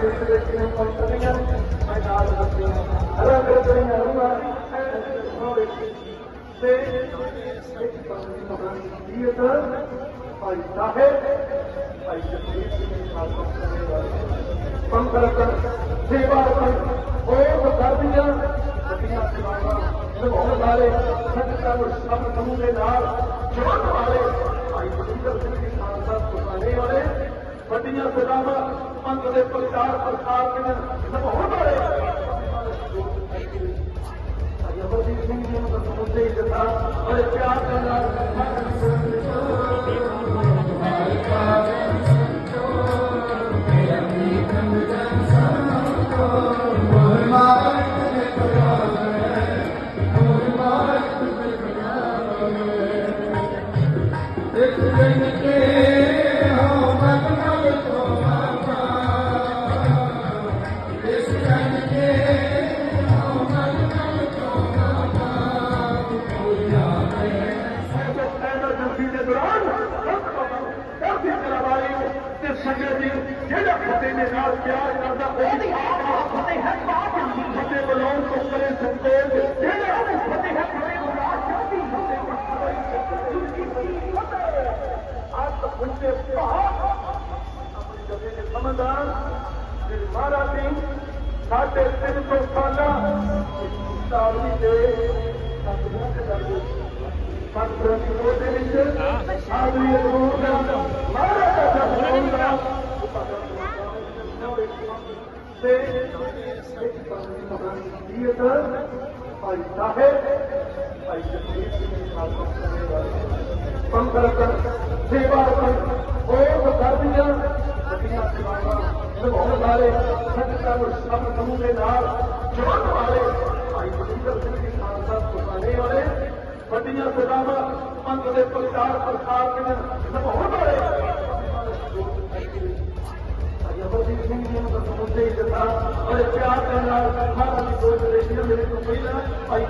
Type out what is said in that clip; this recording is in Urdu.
جگدیشن سیوا کردیا شرم والے بھائی مجھے خالصا والے وڈیاں سزاوا پنج پرچار پرسار کے سب ہو رہے ہیں سمجھتے ہی اور پیار کے سنگے جی نے نال پیار کرتا وہی تین سے پنکرتن سیوارتن اور دردیاں دنیا سیوا نبھاؤ والے سنگتا اور سب گرو والے بھائی بلندر سنگھ کے ساتھ ساتھ والے وڈیاں سیواں پنت کے پرچار پرسار کے نبھاؤ والے بڑے پیار کے ہر کوئی کوئی نہیں ملے تو پہلا ائی